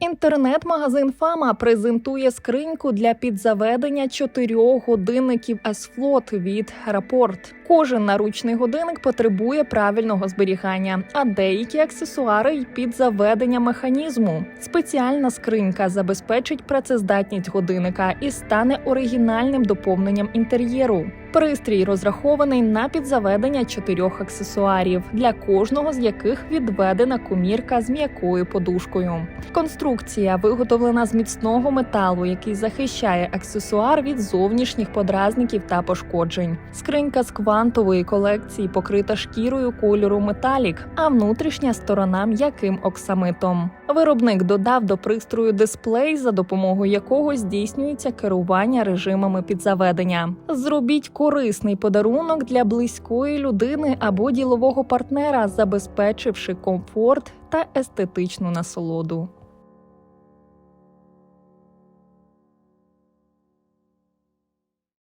Інтернет-магазин Фама презентує скриньку для підзаведення чотирьох годинників S-Float від Рапорт. Кожен наручний годинник потребує правильного зберігання, а деякі аксесуари й під заведення механізму. Спеціальна скринька забезпечить працездатність годинника і стане оригінальним доповненням інтер'єру. Пристрій розрахований на підзаведення чотирьох аксесуарів, для кожного з яких відведена комірка з м'якою подушкою. Конструкція виготовлена з міцного металу, який захищає аксесуар від зовнішніх подразників та пошкоджень. Скринька з квантової колекції покрита шкірою кольору металік, а внутрішня сторона м'яким оксамитом. Виробник додав до пристрою дисплей, за допомогою якого здійснюється керування режимами підзаведення. Зробіть корисний подарунок для близької людини або ділового партнера, забезпечивши комфорт та естетичну насолоду.